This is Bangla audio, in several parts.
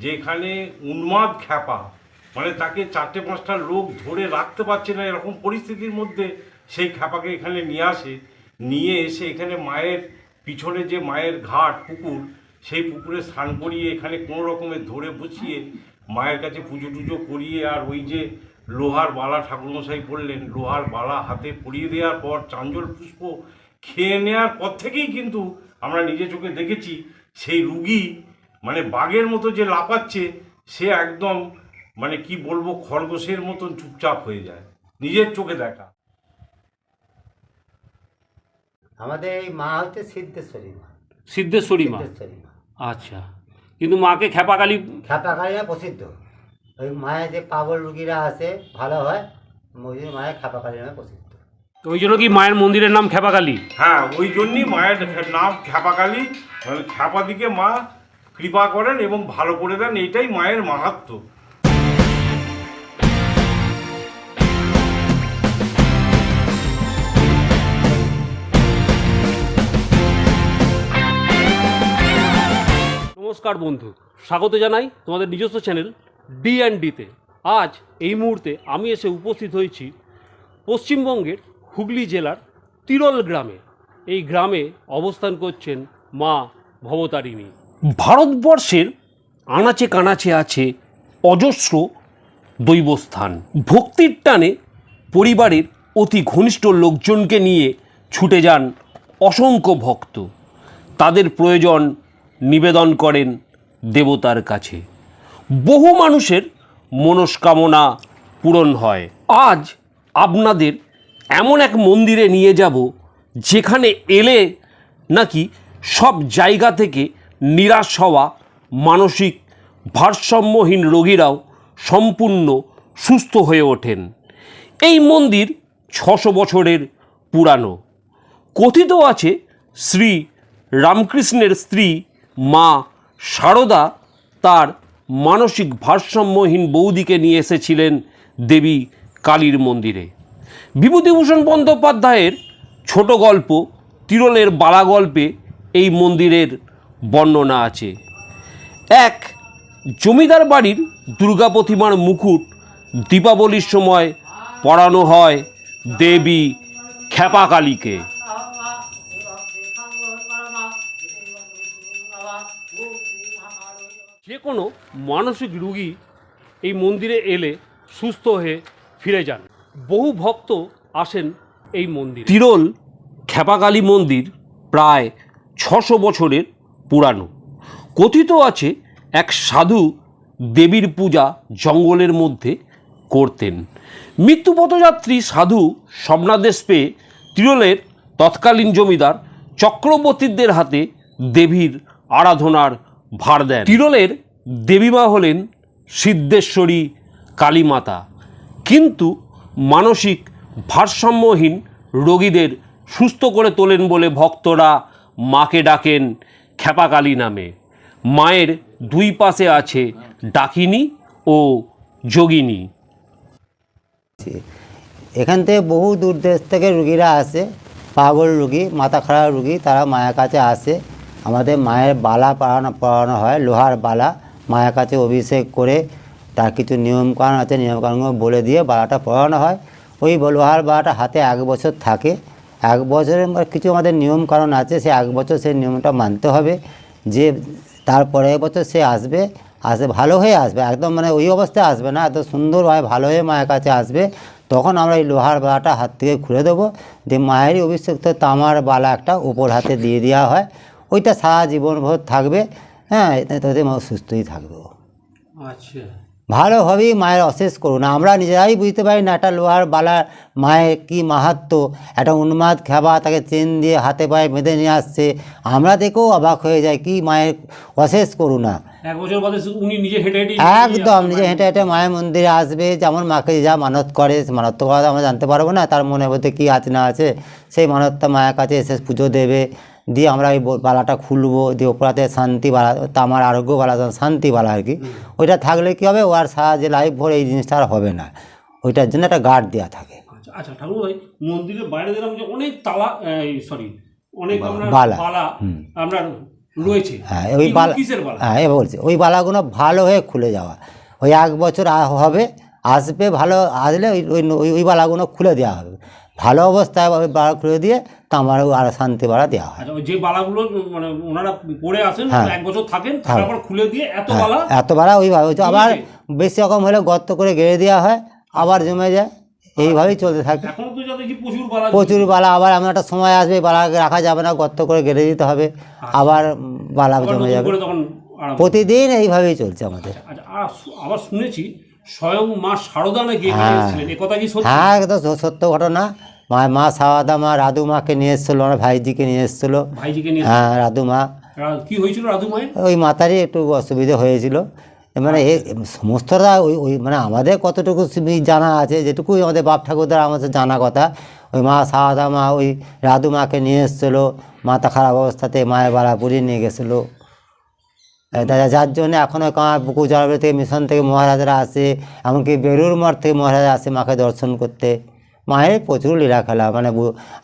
যে এখানে উন্মাদ খ্যাপা মানে তাকে চারটে পাঁচটা লোক ধরে রাখতে পারছে না, এরকম পরিস্থিতির মধ্যে সেই খ্যাপাকে এখানে নিয়ে আসে। নিয়ে এসে এখানে মায়ের পিছনে যে মায়ের ঘাট, পুকুর, সেই পুকুরে স্নান করিয়ে এখানে কোনো রকমের ধরে বসিয়ে মায়ের কাছে পুজো টুজো করিয়ে আর ওই যে লোহার বালা ঠাকুরমশাই বললেন, লোহার বালা হাতে পরিয়ে দেওয়ার পর চাঞ্জল পুষ্প খেয়ে নেওয়ার পর থেকেই কিন্তু আমরা নিজে চোখে দেখেছি, সেই রুগী মানে বাঘের মতো যে লাফাচ্ছে সে একদম মানে কি বলব খরগোশের মতন চুপচাপ হয়ে যায়। নিজের চোখে দেখা। আমাদের এই মা হচ্ছে সিদ্ধেশ্বরী মা। সিদ্ধেশ্বরী মা? সিদ্ধেশ্বরী মা। আচ্ছা। কিন্তু মাকে খেপাকালী খ্যাপাকালীরা প্রসিদ্ধ। ওই মায়ের যে পাগল রুগীরা আসে ভালো হয় ওই জন্য মায়ের খ্যাপাকালী নামে প্রসিদ্ধ। তো ওই জন্য কি মায়ের মন্দিরের নাম খেপাকালী হ্যাঁ ওই জন্যই মায়ের নাম খ্যাপাকালী মানে খ্যাপা দিকে মা কৃপা করেন এবং ভালো করে দেন, এইটাই মায়ের মাহাত্ম্য নমস্কার বন্ধু, স্বাগত জানাই তোমাদের নিজস্ব চ্যানেল ডি অ্যান্ড ডিতে আজ এই মুহূর্তে আমি এসে উপস্থিত হয়েছি পশ্চিমবঙ্গের হুগলি জেলার তিরল গ্রামে। এই গ্রামে অবস্থান করছেন মা ভবতারিণী। ভারতবর্ষের আনাচে কানাচে আছে অজস্র দৈবস্থান। ভক্তির টানে পরিবারের অতি ঘনিষ্ঠ লোকজনকে নিয়ে ছুটে যান অসংখ্য ভক্ত। তাদের প্রয়োজন নিবেদন করেন দেবতার কাছে। বহু মানুষের মনস্কামনা পূরণ হয়। আজ আপনাদের এমন এক মন্দিরে নিয়ে যাব, যেখানে এলে নাকি সব জায়গা থেকে নিরাশ হওয়া মানসিক ভারসাম্যহীন রোগীরাও সম্পূর্ণ সুস্থ হয়ে ওঠেন। এই মন্দির ছশো বছরের পুরানো। কথিত আছে শ্রী রামকৃষ্ণের স্ত্রী মা সারদা তার মানসিক ভারসাম্যহীন বৌদিকে নিয়ে এসেছিলেন দেবী কালীর মন্দিরে। বিভূতিভূষণ বন্দ্যোপাধ্যায়ের ছোট গল্প তিরলের বালা গল্পে এই মন্দিরের বর্ণনা আছে। এক, জমিদার বাড়ির দুর্গা প্রতিমার মুকুট দীপাবলির সময় পড়ানো হয় দেবী খেপাকালীকে যে কোনো মানসিক রুগী এই মন্দিরে এলে সুস্থ হয়ে ফিরে যান। বহু ভক্ত আসেন এই মন্দির। তিরল খেপাকালী মন্দির প্রায় ছশো বছরের পুরানো। কথিত আছে, এক সাধু দেবীর পূজা জঙ্গলের মধ্যে করতেন। মৃত্যুপথযাত্রী সাধু স্বপ্নাদেশ পেয়ে তিরলের তৎকালীন জমিদার চক্রবর্তীদের হাতে দেবীর আরাধনার ভার দেন। তিরলের দেবীমা হলেন সিদ্ধেশ্বরী কালীমাতা। কিন্তু মানসিক ভারসাম্যহীন রোগীদের সুস্থ করে তোলেন বলে ভক্তরা মাকে ডাকেন খেপাকালী নামে। মায়ের দুই পাশে আছে ডাকিনী ও যোগিনী। এখান থেকে বহু দূর দেশ থেকে রুগীরা আসে। পাগল রুগী, মাথা খারাপ রুগী, তারা মায়ের কাছে আসে। আমাদের মায়ের বালা পড়ানো পড়ানো হয়, লোহার বালা। মায়ের কাছে অভিষেক করে তার কিছু নিয়মকানুন আছে, নিয়মকানুনগুলো বলে দিয়ে বালাটা পড়ানো হয়। ওই লোহার বালাটা হাতে এক বছর থাকে। এক বছরের কিছু আমাদের নিয়মকানুন আছে, সে এক বছর সেই নিয়মটা মানতে হবে। যে তারপরের বছর সে আসবে আসবে ভালো হয়ে আসবে, একদম মানে ওই অবস্থায় আসবে না, এত সুন্দরভাবে ভালো হয়ে মায়ের কাছে আসবে, তখন আমরা এই লোহার বালাটা হাত থেকে খুলে দেবো। দিয়ে মায়েরই অভিষেক্ত তামার বালা একটা উপর হাতে দিয়ে দেওয়া হয়, ওইটা সারা জীবনভর থাকবে হ্যাঁ তাতে সুস্থই থাকবে। আচ্ছা। ভালোভাবেই মায়ের অশেষ করুন আমরা নিজেরাই বুঝতে পারি না একটা লোহার বালার মায়ের কি মাহাত্ম। একটা উন্মাদ খেবা তাকে চেন দিয়ে হাতে পায়ে বেঁধে নিয়ে আসছে। আমরা দেখেও অবাক হয়ে যায় কি মায়ের অশেষ করুণা। হেঁটে হেঁটে একদম নিজে হেঁটে হেঁটে মায়ের মন্দিরে আসবে। যেমন মাকে যা মানত করে সে মানত কথা আমরা জানতে পারব না। তার মনের মধ্যে কী আছে না আছে সেই মানতটা মায়ের কাছে এসে পুজো দেবে। দিয়ে আমরা ওই বালাটা খুলবো দিয়ে ওপরাতে শান্তি বালা তামার আরোগ্য বালা শান্তি বালা আর কি। ওইটা থাকলে কী হবে? ও আর সারা যে লাইফ ভরে এই জিনিসটা আর হবে না। ওইটার জন্য একটা গার্ড দেওয়া থাকে। আচ্ছা আচ্ছা ঠাকুর ভাই মন্দিরের বাইরে দেখলাম যে অনেক তালা সরি অনেক বালা। আমরা রয়েছে। হ্যাঁ ওই বালা হ্যাঁ এবার বলছি ওই বালাগুলো ভালো হয়ে খুলে যাওয়া। ওই এক বছর হবে আসবে ভালো আসলে ওই ওই ওই- ওই বালাগুলো খুলে দেওয়া হবে। ভালো অবস্থায় ওই বালা খুলে দিয়ে তামার আর শান্তি বাড়া দেওয়া হয়। আচ্ছা যে বালাগুলো মানে ওনারা পরে আসেন হ্যাঁ। এক বছর থাকেন থাকার পর খুলে দিয়ে এত হ্যাঁ, বালা? এত বাড়া ওই ওই আবার বেশি রকম হলে গর্ত করে গেড়ে দেওয়া হয় আবার জমে যায়। এইভাবেই চলতে থাকে। প্রচুর বালা আবার এমন একটা সময় আসবে বালাকে রাখা যাবে না গর্ত করে গেড়ে দিতে হবে আবার বালা জমে যাবে। প্রতিদিন এইভাবেই চলছে আমাদের। আচ্ছা আবার শুনেছি স্বয়ং মা শারদা নাকি হ্যাঁ। হ্যাঁ একদম সত্য ঘটনা। মা মা সাওয়াদা মা রাধু মাকে নিয়ে এসেছিল আমার ভাইজিকে নিয়ে এসেছিল। ভাইজিকে নিয়ে হ্যাঁ রাধু মা। কি হয়েছিল রাধু মায়ের? ওই মাতারই একটু অসুবিধা হয়েছিল। মানে এ সমস্তটা ওই ওই মানে আমাদের কতটুকু জানা আছে যেটুকুই আমাদের বাপ ঠাকুরদার আমাদের জানা কথা ওই মা সাওয়াদা মা ওই রাধু মাকে নিয়ে এসেছিল মাথা খারাপ অবস্থাতে মায়ের বাড়া পুড়িয়ে নিয়ে গেছিল। দাদা যার জন্য এখনও কামার পুকুর জলবাড়ি থেকে মিশন থেকে মহারাজরা আসে এমনকি বেলুর মঠ থেকে মহারাজা আসে মাকে দর্শন করতে। মায়ের প্রচুর লীলা খেলা মানে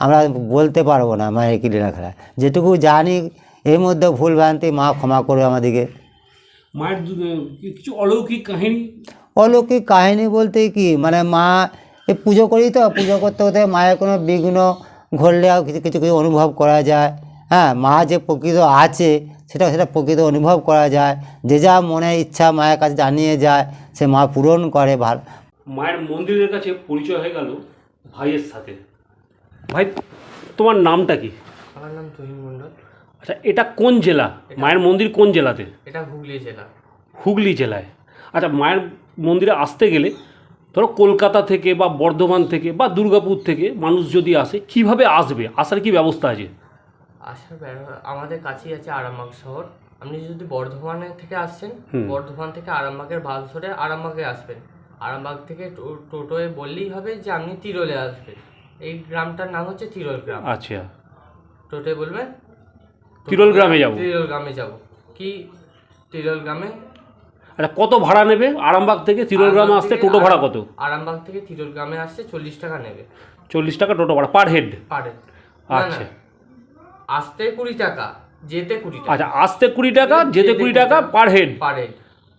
আমরা বলতে পারব না মায়ের কি লীলা খেলা। যেটুকু জানি এর মধ্যে ভুল ভ্রান্তি মা ক্ষমা করবে আমাদেরকে। মায়ের কিছু অলৌকিক কাহিনী? অলৌকিক কাহিনী বলতে কি মানে মা এই পুজো করি তো পুজো করতে করতে মায়ের কোনো বিঘ্ন ঘটলেও কিছু কিছু কিছু অনুভব করা যায়। হ্যাঁ মা যে প্রকৃত আছে সেটা সেটা প্রকৃত অনুভব করা যায়। যে যা মনে ইচ্ছা মায়ের কাছে জানিয়ে যায় সে মা পূরণ করে ভালো। মায়ের মন্দিরের কাছে পরিচয় হয়ে গেল। ভাইয়ের সাথে। ভাই তোমার নামটা কি? আমার নাম তুহিন মণ্ডল। আচ্ছা এটা কোন জেলা? মায়ের মন্দির কোন জেলাতে? এটা হুগলি জেলা। হুগলি জেলায়। আচ্ছা মায়ের মন্দিরে আসতে গেলে ধরো কলকাতা থেকে বা বর্ধমান থেকে বা দুর্গাপুর থেকে মানুষ যদি আসে কীভাবে আসবে? আসার কি ব্যবস্থা আছে? আসার আমাদের কাছেই আছে আরামবাগ শহর। আপনি যদি বর্ধমানে থেকে আসছেন বর্ধমান থেকে আরামবাগের বাস ধরে আরামবাগে আসবেন। আরামবাগ থেকে টোটোয় বললেই হবে যে আপনি তিরোলে আসবেন এই গ্রামটার নাম হচ্ছে তিরোল গ্রাম। আচ্ছা। টোটোয় বলবেন তিরোল গ্রামে যাব। তিরোল গ্রামে যাব। কি? তিরোল গ্রামে? আচ্ছা কত ভাড়া নেবে? আরামবাগ থেকে তিরোলগ্রামে আরামবাগ আসতে টোটো ভাড়া কত? আরামবাগ থেকে তিরোল গ্রামে আসতে চল্লিশ টাকা নেবে। চল্লিশ টাকা টোটো ভাড়া পার হেড? Per head. আচ্ছা। আসতে কুড়ি টাকা যেতে কুড়ি টাকা। আচ্ছা আসতে কুড়ি টাকা যেতে কুড়ি টাকা পার হেড? পারে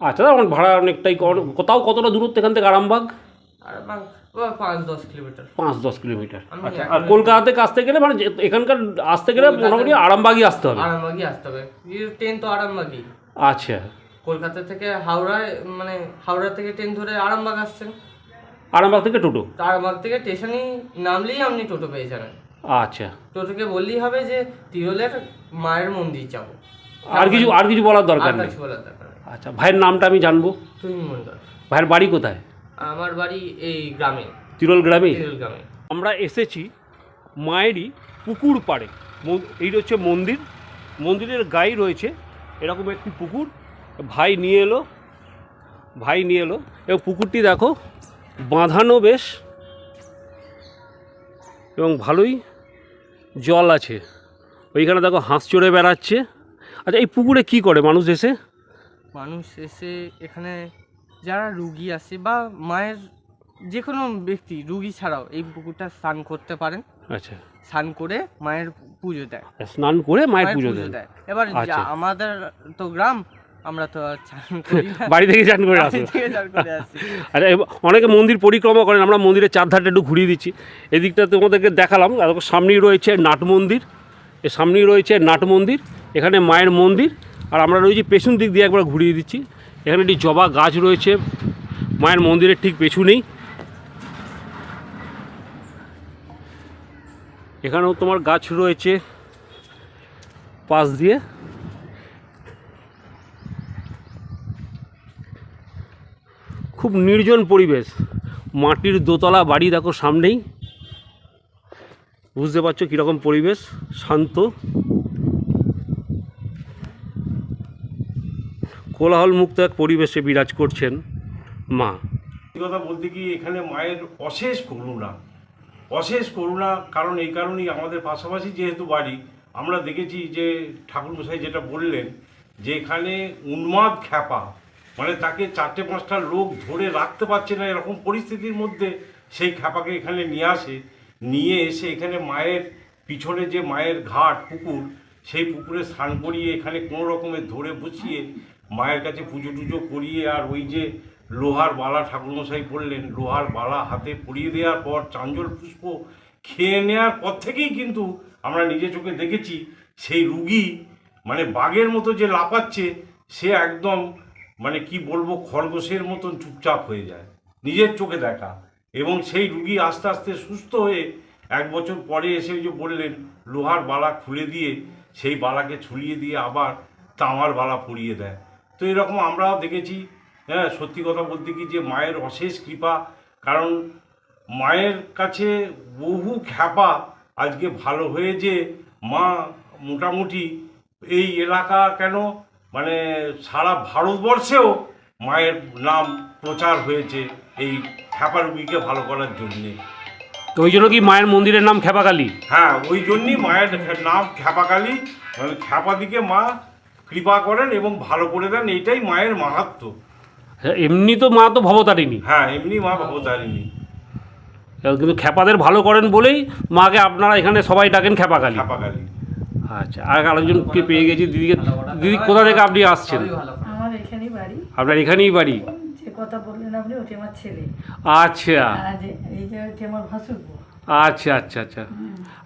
আচ্ছা দাদা ভাড়া অনেকটাই। কোথাও কতটা দূরত্ব এখান থেকে আরামবাগ? আরামবাগ পাঁচ দশ কিলোমিটার। পাঁচ দশ কিলোমিটার। আচ্ছা আর কলকাতা থেকে আসতে গেলে মানে এখানকার আসতে গেলে মোটামুটি আরামবাগই আসতে হবে। আরামবাগই আসতে হবে। ট্রেন তো আরামবাগই। আচ্ছা। কলকাতা থেকে হাওড়ায় মানে হাওড়া থেকে ট্রেন ধরে আরামবাগ আসছেন। আরামবাগ থেকে টোটো? আরামবাগ থেকে স্টেশনেই নামলেই আপনি টোটো পেয়ে যাবেন। আচ্ছা। টোটোকে বললেই হবে যে তিরলের মায়ের মন্দির যাব। আর কিছু আর কিছু বলার দরকার নেই। কিছু বলার দরকার নেই। আচ্ছা ভাইয়ের নামটা আমি জানব। ভাইয়ের বাড়ি কোথায়? আমার বাড়ি এই গ্রামে। তিরোল গ্রামে? তিরল গ্রামে। আমরা এসেছি মায়েরই পুকুর পাড়ে। এই হচ্ছে মন্দির। মন্দিরের গায়ে রয়েছে এরকম একটি পুকুর। ভাই নিয়ে এলো। ভাই নিয়ে এলো। এবং পুকুরটি দেখো বাঁধানো বেশ। এবং ভালোই জল আছে। ওইখানে দেখো হাঁস চড়ে বেড়াচ্ছে। আচ্ছা এই পুকুরে কি করে মানুষ এসে? মানুষ এসে এখানে যারা রুগী আসে বা মায়ের যে কোনো ব্যক্তি রুগী ছাড়াও এই পুকুরটা স্নান করতে পারেন। আচ্ছা। স্নান করে মায়ের পুজো দেয়। স্নান করে মায়ের পুজো দেয়। এবার আচ্ছা। আমাদের তো গ্রাম আমরা তো বাড়ি থেকে চান করে আসো। আচ্ছা অনেকে মন্দির পরিক্রমা করেন আমরা মন্দিরের চারধারটা একটু ঘুরিয়ে দিচ্ছি। এদিকটা তোমাদেরকে দেখালাম আর সামনেই রয়েছে নাট মন্দির। এর সামনেই রয়েছে নাট মন্দির এখানে মায়ের মন্দির আর আমরা রয়েছি পেছন দিক দিয়ে একবার ঘুরিয়ে দিচ্ছি। এখানে একটি জবা গাছ রয়েছে। মায়ের মন্দিরের ঠিক পেছনেই। এখানেও তোমার গাছ রয়েছে পাশ দিয়ে। খুব নির্জন পরিবেশ। মাটির দোতলা বাড়ি দেখো সামনেই। বুঝতে পারছ কীরকম পরিবেশ, শান্ত। কোলাহল মুক্ত এক পরিবেশে বিরাজ করছেন মা। কথা বলতে কি, এখানে মায়ের অশেষ করুণা। অশেষ করুণা, কারণ এই কারণেই আমাদের পাশাপাশি যেহেতু বাড়ি, আমরা দেখেছি যে ঠাকুরমশাই যেটা বললেন, যে এখানে উন্মাদ খ্যাপা মানে তাকে চারটে পাঁচটা লোক ধরে রাখতে পারছে না, এরকম পরিস্থিতির মধ্যে সেই খ্যাপাকে এখানে নিয়ে আসে। নিয়ে এসে এখানে মায়ের পিছনে যে মায়ের ঘাট, পুকুর, সেই পুকুরে স্নান করিয়ে এখানে কোনো রকমের ধরে বসিয়ে মায়ের কাছে পুজো টুজো করিয়ে আর ওই যে লোহার বালা ঠাকুরমশাই বললেন লোহার বালা হাতে পরিয়ে দেওয়ার পর চাঞ্জল পুষ্প খেয়ে নেওয়ার পর থেকেই কিন্তু আমরা নিজে চোখে দেখেছি সেই রুগী মানে বাঘের মতো যে লাপাচ্ছে সে একদম মানে কি বলব খরগোশের মতন চুপচাপ হয়ে যায়, নিজের চোখে দেখা। এবং সেই রুগী আস্তে আস্তে সুস্থ হয়ে এক বছর পরে এসে যে বললেন, লোহার বালা খুলে দিয়ে সেই বালাকে ছুলিয়ে দিয়ে আবার তামার বালা পরিয়ে দেয়। তো এরকম আমরাও দেখেছি হ্যাঁ সত্যি কথা বলতে কি যে মায়ের অশেষ কৃপা কারণ মায়ের কাছে বহু খ্যাপা আজকে ভালো হয়ে যে মা মোটামুটি এই এলাকা কেন মানে সারা ভারতবর্ষেও মায়ের নাম প্রচার হয়েছে এই খ্যাপা রুগীকে ভালো করার জন্যে। তো ওই জন্য কি মায়ের মন্দিরের নাম খেপাকালী হ্যাঁ ওই জন্যই মায়ের নাম খ্যাপাকালী। মানে খ্যাপা দিকে মা কৃপা করেন এবং ভালো করে দেন এইটাই মায়ের মাহাত্ম্য হ্যাঁ, এমনি তো মা তো ভবতারিণী। হ্যাঁ এমনি মা ভবতারিণী। কিন্তু খেপাদের ভালো করেন বলেই মাকে আপনারা এখানে সবাই ডাকেন খেপাকালী খ্যাপাকালী। আচ্ছা আর আরেকজনকে পেয়ে গেছি দিদিকে দিদি কোথা থেকে আপনি আসছেন? আমার এখানেই বাড়ি। আপনার এখানেই বাড়ি? যে কথা বললেন আপনি ওটি আমার ছেলে। আচ্ছা। আর যে এই যে ওটি আমার ভাসুরবো। আচ্ছা আচ্ছা আচ্ছা।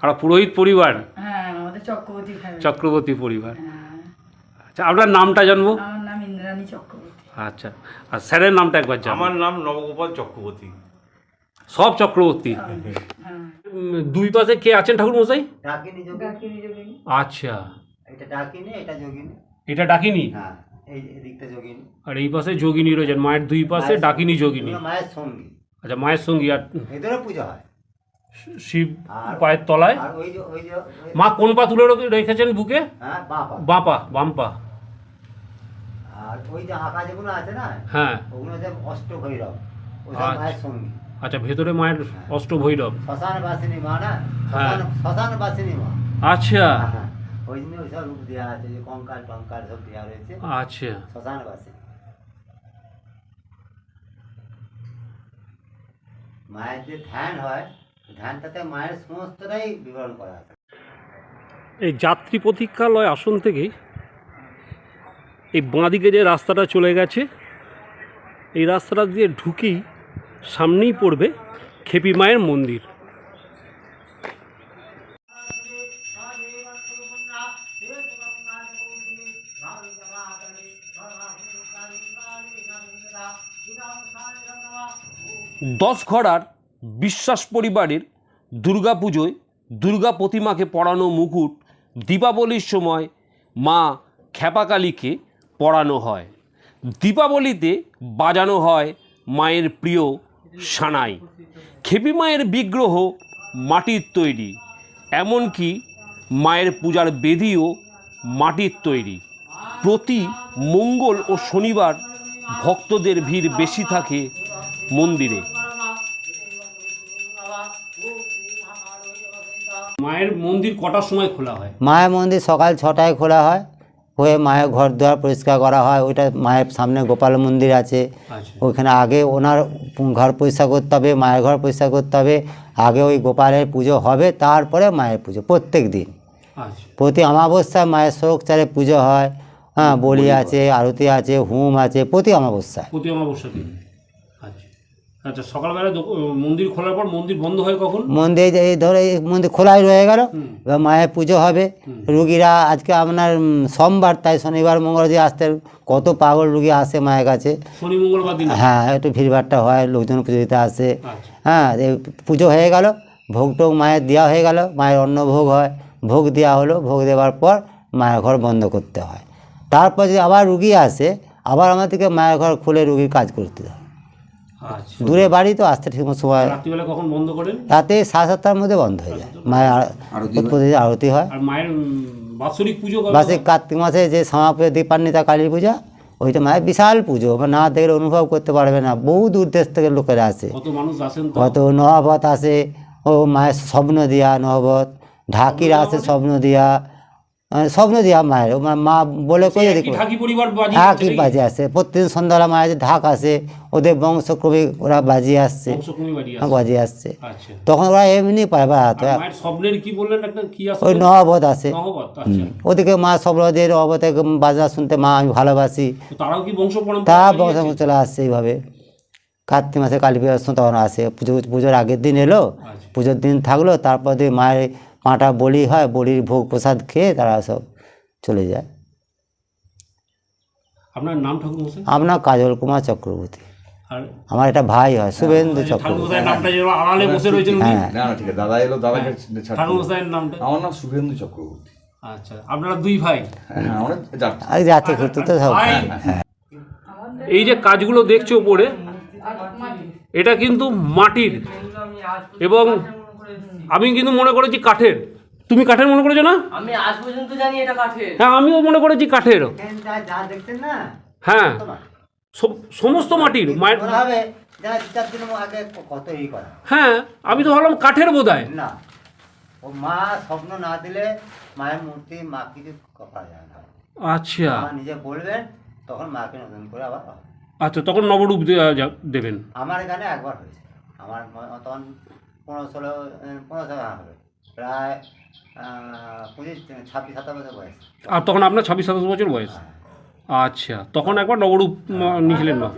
আর পুরোহিত পরিবার? হ্যাঁ আমাদের চক্রবর্তী family। চক্রবর্তী পরিবার। হ্যাঁ, আচ্ছা আপনার নামটা জানব? আমার নাম ইন্দ্রাণী চক্রবর্তী। আচ্ছা আর স্যারের নামটা একবার জানব। আমার নাম নবগোপাল চক্রবর্তী। সব চক্রবর্তী? হ্যাঁ। উম, দুই পাশে কে আছেন ঠাকুর মশাই ডাকিনি যোগিনী। ডাকিনি যোগিনী। আচ্ছা। এটা ডাকিনি এটা যোগিনী। এটা ডাকিনি? হ্যাঁ এই এদিকটা যোগিনী। আর এই পাশে যোগিনী রয়েছেন মায়ের দুই পাশে মায়ের- ডাকিনি যোগিনী। এগুলো মায়ের সঙ্গী। আচ্ছা মায়ের সঙ্গী আর ভেতরে পূজা হয়। শিব আর- পায়ের তলায়? আর ওই যে ওই যে ওই- মা কোন পা তুলে রেখেছেন বুকে? হ্যাঁ বাবা বাঁপা বাম্পা আর ওই যে আঁকা যেগুলো আছে না হ্যাঁ। ওগুলো যে ওটা আচ্ছা। মায়ের সঙ্গী। আচ্ছা ভেতরে মায়ের অষ্টভৈরব। শ্মশান বাসিনী মা না? হ্যাঁ। শ্মশান- বাসিনী মা। আচ্ছা। হ্যাঁ ওই জন্য ওই রূপ দেওয়া আছে যে কঙ্কাল টঙ্কাল সব দেওয়া রয়েছে। আচ্ছা। শ্মশান বাসিনী মায়ের যে ধ্যান হয় ধ্যানটাতে মায়ের সমস্তটাই বিবরণ করা আছে। এই যাত্রী প্রতীক্ষালয় আসন থেকেই এই বাঁদিকে যে রাস্তাটা চলে গেছে, এই রাস্তাটা দিয়ে ঢুকেই সামনেই পড়বে খেপি মায়ের মন্দির। দশঘড়ার বিশ্বাস পরিবারের দুর্গাপুজোয় দুর্গা প্রতিমাকে পড়ানো মুকুট দীপাবলির সময় মা খ্যাপাকালীকে পরানো হয়। দীপাবলিতে বাজানো হয় মায়ের প্রিয় সানাই। খেপি মায়ের বিগ্রহ মাটির তৈরি, এমনকি মায়ের পূজার বেদিও মাটির তৈরি। প্রতি মঙ্গল ও শনিবার ভক্তদের ভিড় বেশি থাকে মন্দিরে। মায়ের মন্দির কটার সময় খোলা হয়? মায়ের মন্দির সকাল ছটায় খোলা হয়। হয়ে মায়ের ঘর দুয়ার পরিষ্কার করা হয়। ওইটা মায়ের সামনে গোপাল মন্দির আছে। আচ্ছা। ওইখানে আগে ওনার ঘর পরিষ্কার করতে হবে মায়ের ঘর পরিষ্কার করতে হবে। আগে ওই গোপালের পুজো হবে তারপরে মায়ের পুজো প্রত্যেক দিন। আচ্ছা। প্রতি অমাবস্যায় মায়ের চারে পুজো হয়। হ্যাঁ বলি আছে আরতি আছে হুম আছে প্রতি অমাবস্যায়। প্রতি অমাবস্যা আচ্ছা সকালবেলা মন্দির খোলার পর মন্দির বন্ধ হয় কখন? মন্দির এই ধরো এই মন্দির খোলাই রয়ে গেল এবার মায়ের পুজো হবে। রুগীরা আজকে আপনার সোমবার তাই শনিবার মঙ্গলবার দিয়ে আসতে কত পাগল রুগী আসে মায়ের কাছে। শনি মঙ্গলবার দিন হ্যাঁ একটু ভিড়ভাড়টা হয় লোকজন পুজো দিতে আসে। আচ্ছা। হ্যাঁ পুজো হয়ে গেল ভোগ টোগ মায়ের দেওয়া হয়ে গেল মায়ের অন্ন ভোগ হয়। ভোগ দেওয়া হলো ভোগ দেওয়ার পর মায়ের ঘর বন্ধ করতে হয়। তারপর যদি আবার রুগী আসে আবার আমাদেরকে মায়ের ঘর খুলে রুগীর কাজ করতে হয়। দূরে বাড়ি তো আসতে ঠিক সময় রাত্রিবেলা কখন বন্ধ করেন? রাতে সাড়ে সাতটার মধ্যে বন্ধ হয়ে যায়। মায়ের আর- প্রতিদিন আরতি হয়। মায়ের বাৎসরিক পুজো বাসে কার্তিক মাসে যে সমাপ্ত দীপান্বিতা কালী পূজা ওইটা মায়ের বিশাল পুজো। না দেখলে অনুভব করতে পারবে না। বহু দূর দেশ থেকে লোকেরা আসে। কত নহবত আসে। ও মায়ের স্বপ্ন দিয়া নহবত ঢাকির আসে স্বপ্ন দিয়া। স্বপ্ন দিয়া মায়ের মা- বলে পরিবার বাজি হ্যাঁ কি বাজে আসে প্রতিদিন সন্ধ্যাবেলা মায়ের ঢাক আসে ওদের বংশক্রমে ওরা বাজিয়ে আসছে। বাজি হ্যাঁ, বাজিয়ে আসছে। আচ্ছা। তখন ওরা এমনি পায় একটা কি আসছে ওই নহবত নহবত আচ্ছা। ওদিকে মা সবরদের অবতে বাজনা শুনতে মা আমি ভালোবাসি। তো বংশ চলে আসছে এইভাবে। কার্তিক মাসে কালী পুজোর তখন আসে। পুজো পুজোর আগের দিন এলো। আচ্ছা। পুজোর দিন থাকল তারপর দিয়ে মায়ের পাঁটা বলি হয় বলির ভোগ প্রসাদ খেয়ে তারা সব চলে যায়। আপনার নাম ঠাকুর আপনার কাজল কুমার চক্রবর্তী। আমার একটা ভাই হয় শুভেন্দু চক্রবর্তী। হ্যাঁ। দাদা এলো আমার নাম শুভেন্দু চক্রবর্তী। আচ্ছা আপনারা দুই ভাই? হ্যাঁ আমরা যাচ্ছি। আর তো এই যে কাজগুলো দেখছ উপরে এটা কিন্তু মাটির এবং। আমি কিন্তু মনে করেছি কাঠের। তুমি কাঠের মনে করেছ না? আমি আজ পর্যন্ত জানি এটা কাঠের। হ্যাঁ আমিও মনে করেছি কাঠের। দেখছেন না? হ্যাঁ। সব- সমস্ত মাটির মায়ের হ্যাঁ আমি তো ভাবলাম কাঠের বোধ না। ও মা স্বপ্ন না দিলে মায়ের মূর্তি মা কিছু করা যায় না। আচ্ছা। নিজে বলবেন তখন মাকে নতুন করে আবার আচ্ছা তখন নবরূপ দেবেন। আমার এখানে একবার হয়েছে। আমার তখন পনেরো ষোলো পনেরো ষোলো হবে। প্রায় পঁচিশ ছাব্বিশ সাতাশ বছর বয়স। আর তখন আপনার ছাব্বিশ সাতাশ বছর বয়স? আচ্ছা তখন একবার নবরূপ নিয়েছিলেন না?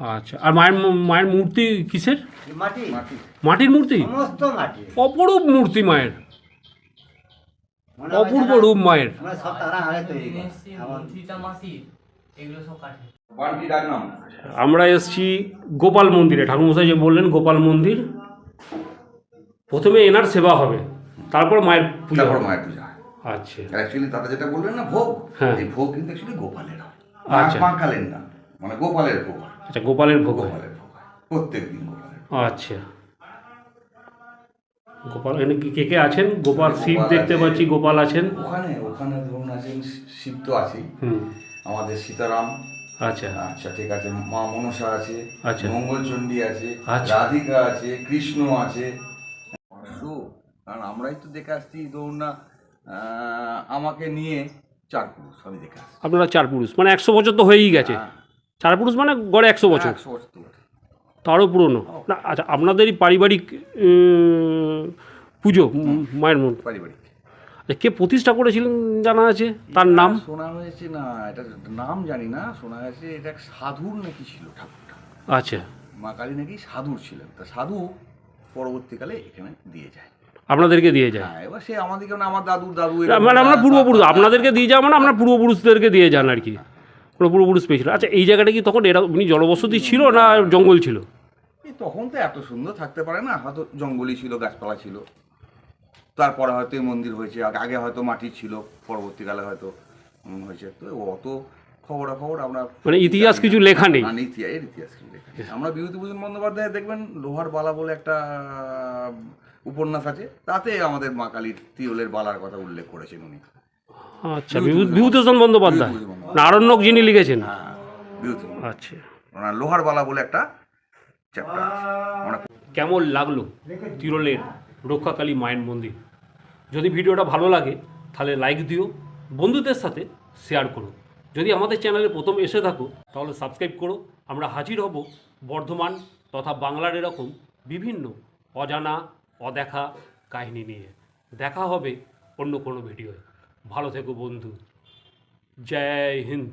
আচ্ছা আর মায়ের মায়ের মূর্তি কিসের? মাটির মূর্তি? অপরূপ মূর্তি মায়ের। হয় অপূর্ব রূপ মায়ের। আমরা তৈরি এসছি, এগুলো সব কাঠের আমরা গোপাল মন্দিরে। ঠাকুরমশাই যে বললেন গোপাল মন্দির প্রথমে এনার সেবা হবে তারপর মায়ের পুজো। তারপর মায়ের পূজা। আচ্ছা। অ্যাকচুয়ালি দাদা যেটা বললেন না ভোগ। হ্যাঁ। এই ভোগ কিন্তু অ্যাকচুয়ালি গোপালের হয়। আচ্ছা। মা না মানে গোপালের ভোগ আচ্ছা গোপালের ভোগ গোপালের ভোগ প্রত্যেক দিন গোপালের আচ্ছা। গোপাল এখানে কি- কে কে আছেন? গোপাল শিব দেখতে পাচ্ছি গোপাল আছেন। ওখানে ওখানে ধরুন আছেন শিব তো আছেই। হুম। আমাদের সীতারাম। আচ্ছা। আচ্ছা ঠিক আছে। মা মনসা আছে আচ্ছা। মঙ্গলচণ্ডী আছে আচ্ছা। রাধিকা আছে কৃষ্ণ আছে। কারণ আমরাই তো দেখে আসছি ধরুন না আমাকে নিয়ে চার পুরুষ আমি দেখে আসছি। আপনারা চার পুরুষ মানে একশো বছর তো হয়েই গেছে। হ্যাঁ। চার পুরুষ মানে গড়ে একশো বছর। একশো বছর। তারও পুরনো। না আচ্ছা আপনাদেরই পারিবারিক পুজো মায়ের মন। পারিবারিক। কে প্রতিষ্ঠা করেছিলেন জানা আছে? তার নাম? শোনা হয়েছে না এটা নাম জানি না শোনা হয়েছে এটা এক সাধুর নাকি ছিল ঠাকুরটা। আচ্ছা। মা কালী নাকি সাধুর ছিলেন তা সাধু পরবর্তীকালে এখানে দিয়ে যায়। আপনাদেরকে দিয়ে যায়? হ্যাঁ এবার সে আমাদেরকে মানে আমার দাদুর দাদু মানে আমরা পূর্বপুরুষ আপনাদেরকে দিয়ে যাওয়া মানে আমরা পূর্বপুরুষদেরকে দিয়ে যান আর কি। কোনো পূর্বপুরুষ পেয়েছিল। আচ্ছা এই জায়গাটা কি তখন এরা উনি জলবসতি ছিল না জঙ্গল ছিল? এই তখন তো এত সুন্দর থাকতে পারে না হয়তো জঙ্গলই ছিল গাছপালা ছিল। তারপরে হয়তো এই মন্দির হয়েছে আগে- আগে হয়তো মাটি ছিল পরবর্তীকালে হয়তো হয়েছে। তো অত খবরাখবর আমরা মানে ইতিহাস কিছু লেখা নেই। মানে ইতিহাস এর ইতিহাস কিছু লেখা নেই। আমরা বিভূতিভূষণ বন্দ্যোপাধ্যায় দেখবেন লোহার বালা বলে একটা উপন্যাস আছে। তাতে আমাদের মা কালীর তিরলের বালার কথা উল্লেখ করেছেন উনি। আচ্ছা বিভূ- বিভূতিভূষণ বন্দ্যোপাধ্যায়? আরণ্যক যিনি লিখেছেন। হ্যাঁ আচ্ছা। ওনার লোহার বালা বলে একটা চ্যাপ্টার আমরা কেমন লাগল তিরলের রক্ষাকালী মায়ের মন্দির। যদি ভিডিওটা ভালো লাগে, তাহলে লাইক দিও, বন্ধুদের সাথে শেয়ার করো। যদি আমাদের চ্যানেলে প্রথম এসে থাকো, তাহলে সাবস্ক্রাইব করো। আমরা হাজির হব বর্ধমান তথা বাংলার এরকম বিভিন্ন অজানা, অদেখা কাহিনী নিয়ে। দেখা হবে অন্য কোনো ভিডিওয় ভালো থেকো বন্ধু। জয় হিন্দ।